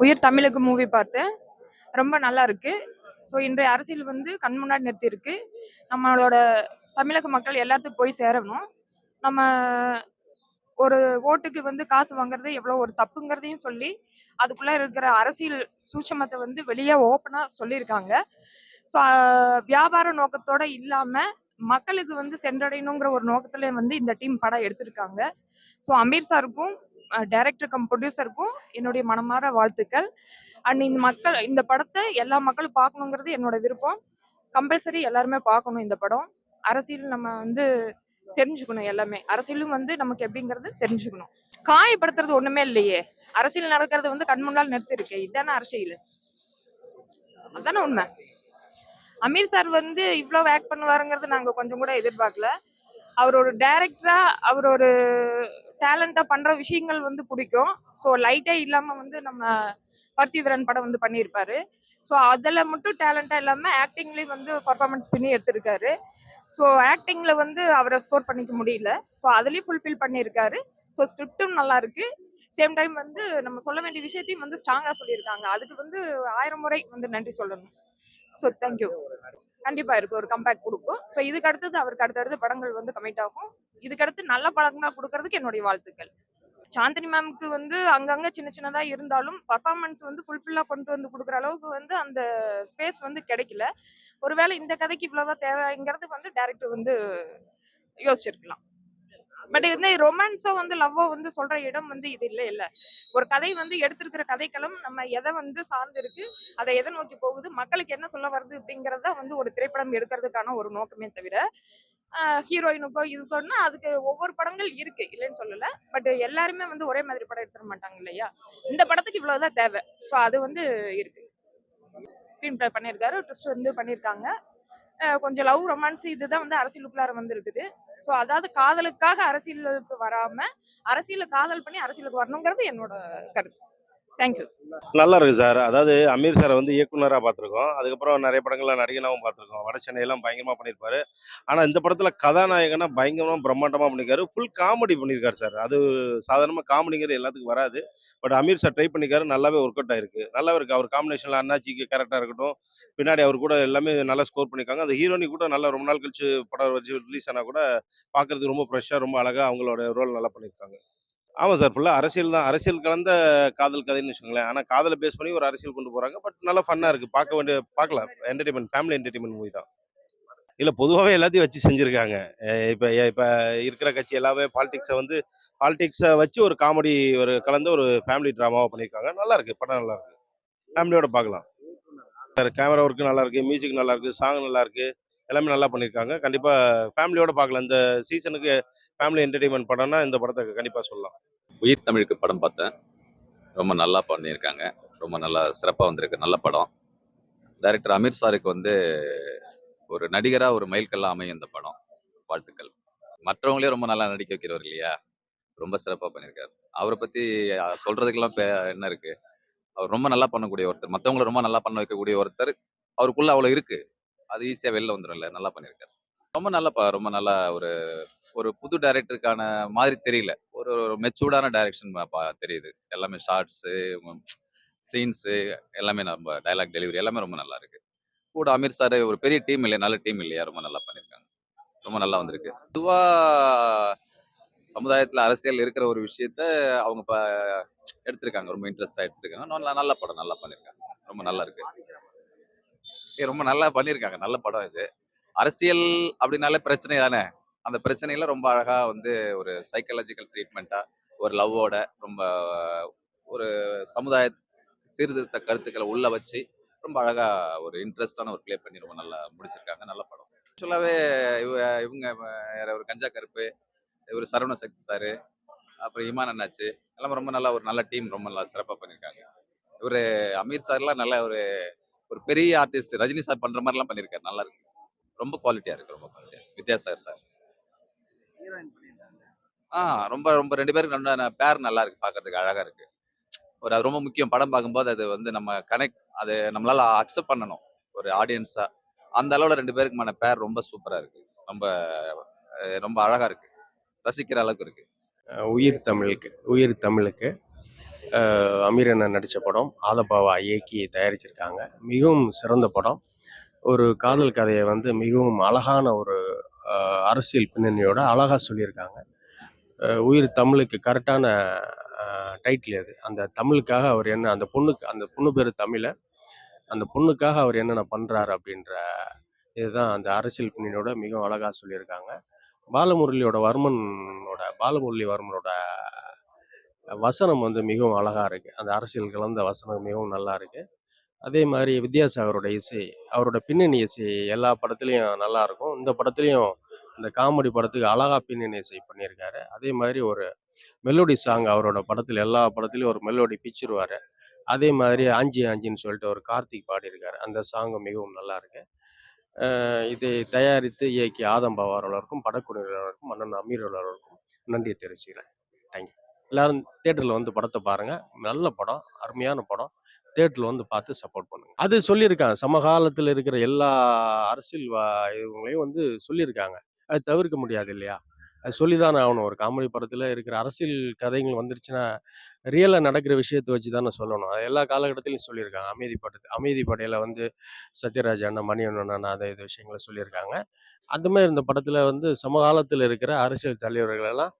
உயிர் தமிழுக்கு மூவி பார்த்தேன். ரொம்ப நல்லா இருக்கு. ஸோ இன்றைய அரசியல் வந்து கண் முன்னாடி நிறுத்தியிருக்கு. நம்மளோட தமிழக மக்கள் எல்லாத்துக்கும் போய் சேரணும். நம்ம ஒரு ஓட்டுக்கு வந்து காசு வாங்குறது எவ்வளோ ஒரு தப்புங்கிறதையும் சொல்லி அதுக்குள்ளே இருக்கிற அரசியல் சூட்சமத்தை வந்து வெளியே ஓப்பனாக சொல்லியிருக்காங்க. ஸோ வியாபார நோக்கத்தோட இல்லாமல் மக்களுக்கு வந்து சென்றடையணுங்கிற ஒரு நோக்கத்துல வந்து இந்த டீம் படம் எடுத்திருக்காங்க. ஸோ அமீர் சாருக்கும் டைரக்டர் கம் ப்ரொடியூசருக்கும் என்னுடைய மனமார வாழ்த்துக்கள். அண்ட் இந்த மக்கள் இந்த படத்தை எல்லா மக்களும் பார்க்கணுங்கிறது என்னோட விருப்பம். கம்பல்சரி எல்லாருமே பார்க்கணும் இந்த படம். அரசியல் நம்ம வந்து தெரிஞ்சுக்கணும் எல்லாமே. அரசியலும் வந்து நமக்கு எப்படிங்கிறது தெரிஞ்சுக்கணும். காயப்படுத்துறது ஒண்ணுமே இல்லையே. அரசியல் நடக்கிறது வந்து கண் முன்னால் நிறுத்திருக்கு. இதானே அரசியல். அதானே உண்மை. அமீர் சார் வந்து இவ்வளவு ஆக்ட் பண்ணுவாருங்கிறது நாங்க கொஞ்சம் கூட எதிர்பார்க்கல. அவர் ஒரு டைரக்டரா அவர் ஒரு டேலண்டா பண்ற விஷயங்கள் வந்து பிடிக்கும். ஸோ லைட்டே இல்லாம வந்து நம்ம பார்த்திவரன் படம் வந்து பண்ணியிருப்பாரு. ஸோ அதில் மட்டும் டேலண்டாக இல்லாமல் ஆக்டிங்லேயும் வந்து பர்ஃபார்மன்ஸ் பண்ணி எடுத்திருக்காரு. ஸோ ஆக்டிங்கில் வந்து அவரை ஸ்கோர் பண்ணிக்க முடியல. ஸோ அதுலேயும் ஃபுல்ஃபில் பண்ணியிருக்காரு. ஸோ ஸ்கிரிப்டும் நல்லா இருக்கு. சேம் டைம் வந்து நம்ம சொல்ல வேண்டிய விஷயத்தையும் வந்து ஸ்ட்ராங்காக சொல்லியிருக்காங்க. அதுக்கு வந்து ஆயிரம் முறை வந்து நன்றி சொல்லணும். ஸோ தேங்க்யூ கண்டிப்பா இருக்கு. ஒரு கம்பேக் கொடுக்கும். ஸோ இதுக்கு அடுத்தது அவருக்கு அடுத்தடுத்து படங்கள் வந்து கமிட் ஆகும். இதுக்கு அடுத்து நல்ல படங்களா கொடுக்கறதுக்கு என்னுடைய வாழ்த்துக்கள். சாந்தினி மேம்க்கு வந்து அங்கங்க சின்ன சின்னதா இருந்தாலும் பர்ஃபார்மன்ஸ் வந்து ஃபுல்ஃபில்லா கொண்டு வந்து கொடுக்குற அளவுக்கு வந்து அந்த ஸ்பேஸ் வந்து கிடைக்கல. ஒருவேளை இந்த கதைக்கு இவ்வளவுதான் தேவைங்கிறது வந்து டேரக்டர் வந்து யோசிச்சிருக்கலாம். பட் வந்து ரொமான்ஸோ வந்து லவ்வோ வந்து சொல்ற இடம் வந்து இது இல்லை இல்லை. ஒரு கதை வந்து எடுத்திருக்கிற கதைக்களம் நம்ம எதை வந்து சார்ந்து இருக்கு அதை எதை நோக்கி போகுது மக்களுக்கு என்ன சொல்ல வருது அப்படிங்கறத வந்து ஒரு திரைப்படம் எடுக்கிறதுக்கான ஒரு நோக்கமே தவிர ஹீரோயினுக்கோ இதுக்கோன்னா அதுக்கு ஒவ்வொரு படங்கள் இருக்கு இல்லைன்னு சொல்லல. பட் எல்லாருமே வந்து ஒரே மாதிரி படம் எடுத்துட மாட்டாங்க இல்லையா? இந்த படத்துக்கு இவ்வளவுதான் தேவை. ஸோ அது வந்து இருக்கு. ஸ்க்ரீன் பிளே பண்ணியிருக்காரு ட்விஸ்ட் வந்து பண்ணியிருக்காங்க. கொஞ்சம் லவ் ரொமான்ஸ் இதுதான் வந்து அரசியலுக்குள்ளார வந்திருக்குது. ஸோ அதாவது காதலுக்காக அரசியலுக்கு வராம அரசியல காதல் பண்ணி அரசியலுக்கு வரணுங்கிறது என்னோட கருத்து. தேங்க்யூ நல்லா இருக்கு சார். அதாவது அமீர் சாரை வந்து இயக்குனராக பார்த்துருக்கோம் அதுக்கப்புறம் நிறைய படங்கள்லாம் நடிகனாகவும் பார்த்துருக்கோம் வட சென்னையெல்லாம் பயங்கரமாக பண்ணியிருப்பாரு ஆனால் இந்த படத்தில் கதாநாயகனா பயங்கரமாக பிரம்மாண்டமாக பண்ணியிருக்காரு ஃபுல் காமெடி பண்ணியிருக்காரு சார். அது சாதாரணமாக காமெடிங்கிறது எல்லாத்துக்கும் வராது. பட் அமீர் சார் ட்ரை பண்ணியிருக்காரு நல்லாவே ஒர்க் அவுட் ஆயிருக்கு. நல்லாவே இருக்குது அவர் காம்பினேஷனில் அண்ணாச்சிக்கு கரெக்டாக இருக்கட்டும் பின்னாடி அவர் கூட எல்லாமே நல்லா ஸ்கோர் பண்ணியிருக்காங்க. அந்த ஹீரோனி கூட நல்லா ரொம்ப நாள் கழிச்சு படம் வச்சு ரிலீஸ் ஆனால் கூட பார்க்கறதுக்கு ரொம்ப ஃப்ரெஷ்ஷாக ரொம்ப அழகாக அவங்களோட ரோல் நல்லா பண்ணியிருக்காங்க. ஆமாம் சார் ஃபுல்லாக அரசியல் தான். அரசியல் கலந்த காதல் கதைன்னு வச்சுக்கோங்களேன். ஆனால் காதலை பேஸ் பண்ணி ஒரு அரசியல் கொண்டு போகிறாங்க பட் நல்லா ஃபன்னாக இருக்குது பார்க்க வேண்டிய பார்க்கலாம். என்டர்டைன்மெண்ட் ஃபேமிலி என்டர்டைன்மெண்ட் மூவி தான். இல்லை பொதுவாகவே எல்லாத்தையும் வச்சு செஞ்சுருக்காங்க. இப்போ இப்போ இருக்கிற கட்சி எல்லாமே பாலிடிக்ஸை வந்து பாலிடிக்ஸை வச்சு ஒரு காமெடி ஒரு கலந்த ஒரு ஃபேமிலி ட்ராமாவாக பண்ணியிருக்காங்க. நல்லா இருக்கு. படம் நல்லா இருக்கு. ஃபேமிலியோட பார்க்கலாம். சார் கேமரா ஒர்க்கு நல்லாயிருக்கு மியூசிக் நல்லாயிருக்கு சாங் நல்லா இருக்குது எல்லாமே நல்லா பண்ணியிருக்காங்க. கண்டிப்பாக ஃபேமிலியோட பார்க்கலாம். இந்த சீசனுக்கு ஃபேமிலி என்டர்டெயின்மெண்ட் படம்னா இந்த படத்தை கண்டிப்பாக சொல்லலாம். உயிர் தமிழுக்கு படம் பார்த்தேன். ரொம்ப நல்லா பண்ணியிருக்காங்க. ரொம்ப நல்லா சிறப்பாக வந்திருக்கு. நல்ல படம். டைரக்டர் அமீர் சாருக்கு வந்து ஒரு நடிகராக ஒரு மைல்கல்லாக அமையும் இந்த படம். வாழ்த்துக்கள். மற்றவங்களே ரொம்ப நல்லா நடிக்க வைக்கிறவர் இல்லையா? ரொம்ப சிறப்பாக பண்ணியிருக்காரு. அவரை பற்றி சொல்கிறதுக்கெல்லாம் பே என்ன இருக்குது அவர் ரொம்ப நல்லா பண்ணக்கூடிய ஒருத்தர். மற்றவங்கள ரொம்ப நல்லா பண்ண வைக்கக்கூடிய ஒருத்தர். அவருக்குள்ளே அவ்வளோ இருக்குது அது ஈஸியாக வெளில வந்துடும்ல நல்லா பண்ணியிருக்காரு ரொம்ப நல்லா ப- ரொம்ப நல்லா ஒரு ஒரு புது டைரக்டருக்கான மாதிரி தெரியல. ஒரு ஒரு மெச்சூர்டான டைரக்ஷன் தெரியுது. எல்லாமே ஷார்ட்ஸு சீன்ஸு எல்லாமே நம்ம டைலாக் டெலிவரி எல்லாமே ரொம்ப நல்லா இருக்கு. கூட அமீர் சார் ஒரு பெரிய டீம் இல்லையா நல்ல டீம் இல்லையா ரொம்ப நல்லா பண்ணியிருக்காங்க ரொம்ப நல்லா வந்திருக்கு. பொதுவாக சமுதாயத்தில் அரசியல் இருக்கிற ஒரு விஷயத்த அவங்க இப்போ எடுத்திருக்காங்க. ரொம்ப இன்ட்ரெஸ்டாக எடுத்திருக்காங்க. நல்ல நல்ல படம் நல்லா பண்ணியிருக்காங்க ரொம்ப நல்லா இருக்கு. ரொம்ப நல்லா பண்ணியிருக்காங்க நல்ல படம் இது. அரசியல் அப்படின்னாலே பிரச்சனை தானே? அந்த பிரச்சனையில ரொம்ப அழகா வந்து ஒரு சைக்காலஜிக்கல் ட்ரீட்மெண்ட்டா ஒரு லவ்வோட ரொம்ப ஒரு சமுதாய சீர்திருத்த கருத்துக்களை உள்ள வச்சு ரொம்ப அழகா ஒரு இன்ட்ரெஸ்டான ஒரு ப்ளே பண்ணி ரொம்ப நல்லா முடிச்சிருக்காங்க. நல்ல படம். ஆக்சுவலாகவே இவ இவங்க வேற ஒரு கஞ்சா கருப்பு இவர் சரவண சக்தி சாரு அப்புறம் இமான் அண்ணாச்சு எல்லாம் ரொம்ப நல்லா ஒரு நல்ல டீம் ரொம்ப நல்லா சிறப்பாக பண்ணியிருக்காங்க இவர் அமீர் சார்லாம் நல்ல ஒரு ஒரு பெரிய ஆர்டிஸ்ட் ரஜினி சார் பண்ற மாதிரிலாம் பண்ணியிருக்காரு. நல்லா இருக்கு. ரொம்ப குவாலிட்டியா இருக்கு. ரொம்ப குவாலிட்டியா வித்யாசாகர் சார் ஆ ரொம்ப ரொம்ப ரெண்டு பேருக்கு நல்ல பேர் நல்லா இருக்கு. பார்க்கறதுக்கு அழகா இருக்கு. ஒரு அது ரொம்ப முக்கியம். படம் பார்க்கும்போது அது வந்து நம்ம கனெக்ட் அது நம்மளால அக்செப்ட் பண்ணணும். ஒரு ஆடியன்ஸா அந்த அளவுல ரெண்டு பேருக்குமான பேர் ரொம்ப சூப்பரா இருக்கு. ரொம்ப ரொம்ப அழகா இருக்கு. ரசிக்கிற அளவுக்கு இருக்கு. உயிர் தமிழுக்கு உயிர் தமிழுக்கு. அமீர் அண்ணன் நடித்த படம் ஆதபாவா இயக்கி தயாரிச்சிருக்காங்க. மிகவும் சிறந்த படம். ஒரு காதல் கதையை வந்து மிகவும் அழகான ஒரு அரசியல் பின்னணியோட அழகாக சொல்லியிருக்காங்க. உயிர் தமிழுக்கு கரெக்டான டைட்டில் அது. அந்த தமிழுக்காக அவர் என்ன அந்த பொண்ணுக்கு அந்த பொண்ணு பேர் தமிழை. அந்த பொண்ணுக்காக அவர் என்னென்ன பண்ணுறாரு அப்படின்ற இதுதான் அந்த அரசியல் பின்னணியோட மிகவும் அழகாக சொல்லியிருக்காங்க. பாலமுரளியோட வர்மனோட பாலமுரளி வர்மனோட வசனம் வந்து மிகவும் அழகா இருக்கு. அந்த அரசியல் கலந்த வசனம் மிகவும் நல்லா இருக்கு. அதே மாதிரி வித்யாசாகரோட இசை அவரோட பின்னணி இசை எல்லா படத்துலையும் நல்லா இருக்கும். இந்த படத்துலையும் இந்த காமெடி படத்துக்கு அழகா பின்னணி இசை பண்ணியிருக்காரு. அதே மாதிரி ஒரு மெலோடி சாங் அவரோட படத்தில் எல்லா படத்துலையும் ஒரு மெலோடி பிச்சிருவாரு. அதே மாதிரி ஆஞ்சி ஆஞ்சின்னு சொல்லிட்டு ஒரு கார்த்திக் பாடியிருக்காரு. அந்த சாங்கும் மிகவும் நல்லா இருக்கு. இதை தயாரித்து இயக்கி ஆதம் பவார் அவர்களுக்கும் படக்குழுவினருக்கும் மன்னன் அமீர் அவர்களுக்கும் நன்றியை தெரிவிச்சுக்கிறேன். தேங்க்யூ எல்லாரும் தேட்டரில் வந்து படத்தை பாருங்க. நல்ல படம் அருமையான படம். தேட்டரில் வந்து பார்த்து சப்போர்ட் பண்ணுங்க. அது சொல்லியிருக்காங்க. சமகாலத்தில் இருக்கிற எல்லா அரசியல் வா- இவங்களையும் வந்து சொல்லியிருக்காங்க. அது தவிர்க்க முடியாது இல்லையா? அது சொல்லிதானே ஆகணும். ஒரு காமெடி படத்தில் இருக்கிற அரசியல் கதைகள் வந்துருச்சுன்னா ரியலாக நடக்கிற விஷயத்தை வச்சு தானே சொல்லணும். அது எல்லா காலகட்டத்திலையும் சொல்லியிருக்காங்க. அமைதி படத்து அமைதி படையில் வந்து சத்யராஜ் அண்ணன் மணி அண்ணன் அதை இது விஷயங்களை சொல்லியிருக்காங்க. அந்த மாதிரி இந்த படத்தில் வந்து சமகாலத்தில் இருக்கிற அரசியல் தலைவர்களெல்லாம்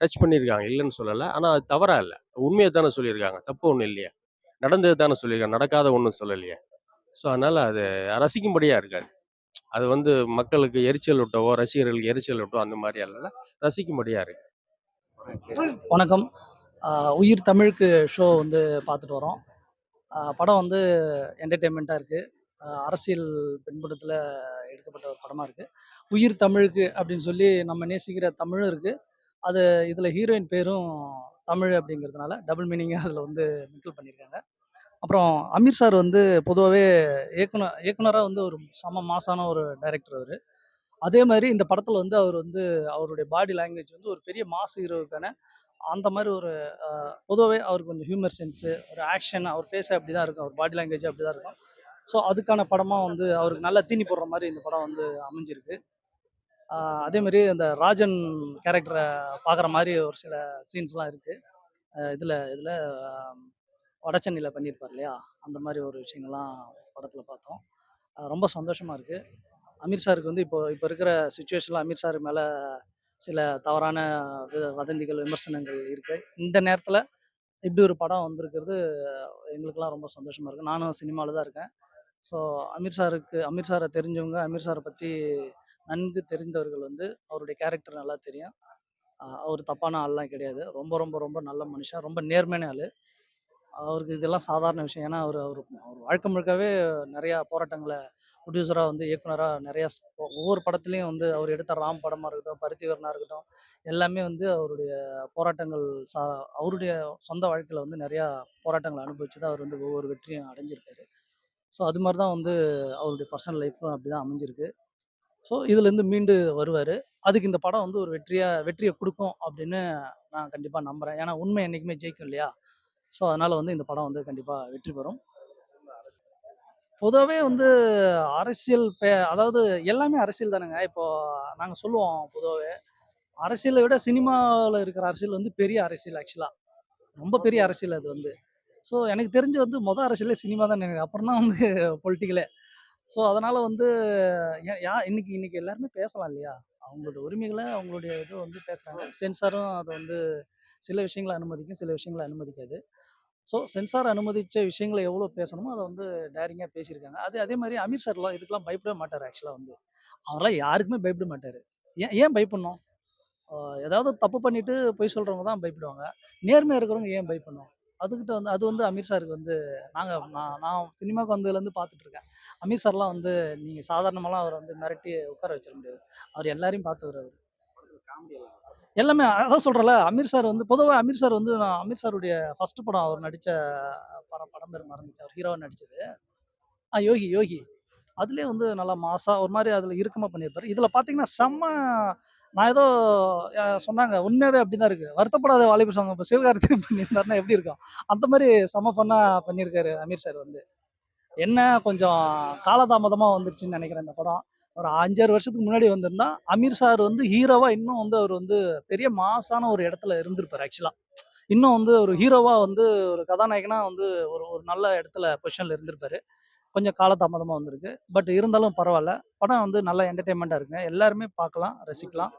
டச் பண்ணியிருக்காங்க இல்லைன்னு சொல்லலை. ஆனால் அது தவறாக இல்லை. உண்மையை தானே சொல்லியிருக்காங்க. தப்பு ஒன்றும் இல்லையா. நடந்தது தானே சொல்லியிருக்காங்க. நடக்காத ஒன்றும் சொல்லலையே. ஸோ அதனால் அது ரசிக்கும்படியாக இருக்காது. அது வந்து மக்களுக்கு எரிச்சல் விட்டவோ ரசிகர்களுக்கு எரிச்சல் விட்டோ அந்த மாதிரி அல்ல. ரசிக்கும்படியாக இருக்கு. வணக்கம். உயிர் தமிழுக்கு ஷோ வந்து பார்த்துட்டு வரோம். படம் வந்து என்டர்டெயின்மெண்ட்டாக இருக்குது அரசியல் பின்புலத்தில் எடுக்கப்பட்ட ஒரு படமாக இருக்குது உயிர் தமிழுக்கு அப்படின்னு சொல்லி நம்ம நேசிக்கிற தமிழும் இருக்குது அது இதில் ஹீரோயின் பேரும் தமிழ் அப்படிங்கிறதுனால டபுள் மீனிங்காக அதில் வந்து மிங்கிள் பண்ணியிருக்காங்க அப்புறம் அமீர் சார் வந்து பொதுவாகவே இயக்குனர் இயக்குனராக வந்து ஒரு செம மாசான ஒரு டைரக்டர் அவர். அதே மாதிரி இந்த படத்தில் வந்து அவர் வந்து அவருடைய பாடி லாங்குவேஜ் வந்து ஒரு பெரிய மாஸ் ஹீரோவுக்கான அந்த மாதிரி ஒரு பொதுவாகவே அவருக்கு கொஞ்சம் ஹியூமர் சென்ஸு ஒரு ஆக்ஷன் அவர் ஃபேஸே அப்படி தான் இருக்கும். அவர் பாடி லாங்குவேஜ் அப்படி தான் இருக்கும். ஸோ அதுக்கான படமாக வந்து அவருக்கு நல்லா தீனி போடுற மாதிரி இந்த படம் வந்து அமைஞ்சிருக்கு. அதேமாரி அதே மாதிரி அந்த ராஜன் கேரக்டரை பார்க்குற மாதிரி ஒரு சில சீன்ஸ்லாம் இருக்குது இதில் இதில் வடச்சென்னையில் பண்ணியிருப்பார் இல்லையா? அந்த மாதிரி ஒரு விஷயங்கள்லாம் படத்தில் பார்த்தோம். ரொம்ப சந்தோஷமாக இருக்குது அமீர் சாருக்கு வந்து இப்போ இப்போ இருக்கிற சுச்சுவேஷனில் அமீர் சார் மேலே சில தவறான வதந்திகள் விமர்சனங்கள் இருக்குது இந்த நேரத்தில் இப்படி ஒரு படம் வந்திருக்கிறது எங்களுக்கெல்லாம் ரொம்ப சந்தோஷமாக இருக்குது நானும் சினிமாவில் தான் இருக்கேன். ஸோ அமீர் சாருக்கு அமீர் சாரை தெரிஞ்சவங்க அமீர் சாரை பற்றி நன்கு தெரிந்தவர்கள் வந்து அவருடைய கேரக்டர் நல்லா தெரியும். அவர் தப்பான ஆள்லாம் கிடையாது. ரொம்ப ரொம்ப ரொம்ப நல்ல மனுஷன். ரொம்ப நேர்மையான ஆள். அவருக்கு இதெல்லாம் சாதாரண விஷயம். ஏன்னா அவர் அவர் அவர் வாழ்க்கை முழுக்கவே நிறையா போராட்டங்களை ப்ரொடியூசராக வந்து இயக்குனராக நிறையா ஸ்- ஒவ்வொரு படத்துலையும் வந்து அவர் எடுத்த ராம் படமாக இருக்கட்டும் பருத்திவரனாக இருக்கட்டும் எல்லாமே வந்து அவருடைய போராட்டங்கள் சா அவருடைய சொந்த வாழ்க்கையில் வந்து நிறையா போராட்டங்களை அனுபவிச்சு தான் அவர் வந்து ஒவ்வொரு வெற்றியும் அடைஞ்சிருக்காரு. ஸோ அது மாதிரி தான் வந்து அவருடைய பர்சனல் லைஃப்பும் அப்படி தான் அமைஞ்சிருக்கு. ஸோ இதுலேருந்து மீண்டு வருவார். அதுக்கு இந்த படம் வந்து ஒரு வெற்றியாக வெற்றியை கொடுக்கும் அப்படின்னு நான் கண்டிப்பாக நம்புகிறேன் ஏன்னா உண்மை என்றைக்குமே ஜெயிக்கும் இல்லையா? ஸோ அதனால் வந்து இந்த படம் வந்து கண்டிப்பாக வெற்றி பெறும். பொதுவாகவே வந்து அரசியல் பே அதாவது எல்லாமே அரசியல் தானேங்க. இப்போ நாங்கள் சொல்லுவோம் பொதுவாகவே அரசியலை விட சினிமாவில் இருக்கிற அரசியல் வந்து பெரிய அரசியல் ஆக்சுவலாக ரொம்ப பெரிய அரசியல் அது வந்து. ஸோ எனக்கு தெரிஞ்சு வந்து மொதல் அரசியலே சினிமா தான் நினைக்கிறேன். அப்புறம் தான் வந்து பொலிட்டிக்கலே ஸோ அதனால் வந்து யா- இன்னைக்கு இன்னைக்கு எல்லாருமே பேசலாம் இல்லையா? அவங்களோட உரிமைகளை அவங்களுடைய இது வந்து பேசுகிறாங்க சென்சாரும் அதை வந்து சில விஷயங்களை அனுமதிக்கும் சில விஷயங்களை அனுமதிக்காது. ஸோ சென்சார் அனுமதித்த விஷயங்களை எவ்வளோ பேசணுமோ அதை வந்து டேரிங்காக பேசியிருக்காங்க. அது அதே மாதிரி அமீர் சார்லாம் இதுக்கெல்லாம் பயப்படவே மாட்டார் ஆக்சுவலாக வந்து. அவரெல்லாம் யாருக்குமே பயப்பட மாட்டார். ஏன் ஏன் பயப்படணும்? ஏதாவது தப்பு பண்ணிட்டு பொய் சொல்கிறவங்க தான் பயப்படுவாங்க. நேர்மையாக இருக்கிறவங்க ஏன் பயப்படணும்? அதுக்கிட்ட வந்து அது வந்து அமீர் சாருக்கு வந்து நாங்கள் நான் நான் சினிமாவுக்கு வந்ததுலேருந்து பார்த்துட்டு இருக்கேன் அமீர் சார்லாம் வந்து நீங்கள் சாதாரணமாலாம் அவரை வந்து மிரட்டி உட்கார வச்சிட முடியாது. அவர் எல்லாரையும் பார்த்துக்கிறார் அவர். எல்லாமே அதான் சொல்கிறல அமீர் சார் வந்து பொதுவாக அமீர் சார் வந்து நான் அமீர் சாருடைய ஃபஸ்ட்டு படம் அவர் நடித்த படம் படம் பேர் மறந்துச்சு. அவர் ஹீரோவாக நடித்தது ஆ யோகி யோகி. அதுலேயே வந்து நல்லா மாசா ஒரு மாதிரி அதில் இறுக்கமாக பண்ணியிருப்பாரு. இதில் பார்த்தீங்கன்னா செம்ம நான் ஏதோ சொன்னாங்க உண்மையாகவே அப்படி தான் இருக்குது வருத்தப்படாத வாலிபர் சாங் இப்போ சிவகார்த்திகேயன் பண்ணியிருந்தாருன்னா எப்படி இருக்கும்? அந்த மாதிரி செம்ம பண்ணால் பண்ணியிருக்காரு அமீர் சார் வந்து. என்ன கொஞ்சம் காலதாமதமாக வந்துருச்சுன்னு நினைக்கிறேன் இந்த படம். ஒரு அஞ்சாறு வருஷத்துக்கு முன்னாடி வந்திருந்தா அமீர் சார் வந்து ஹீரோவாக இன்னும் வந்து அவர் வந்து பெரிய மாசான ஒரு இடத்துல இருந்திருப்பார் ஆக்சுவலாக இன்னும் வந்து ஒரு ஹீரோவாக வந்து ஒரு கதாநாயகனாக வந்து ஒரு ஒரு நல்ல இடத்துல பொசிஷனில் இருந்திருப்பாரு. கொஞ்சம் காலதாமதமாக வந்திருக்கு. பட் இருந்தாலும் பரவாயில்ல படம் வந்து நல்லா என்டர்டெயின்மெண்ட்டாக இருக்குங்க. எல்லாருமே பார்க்கலாம் ரசிக்கலாம்.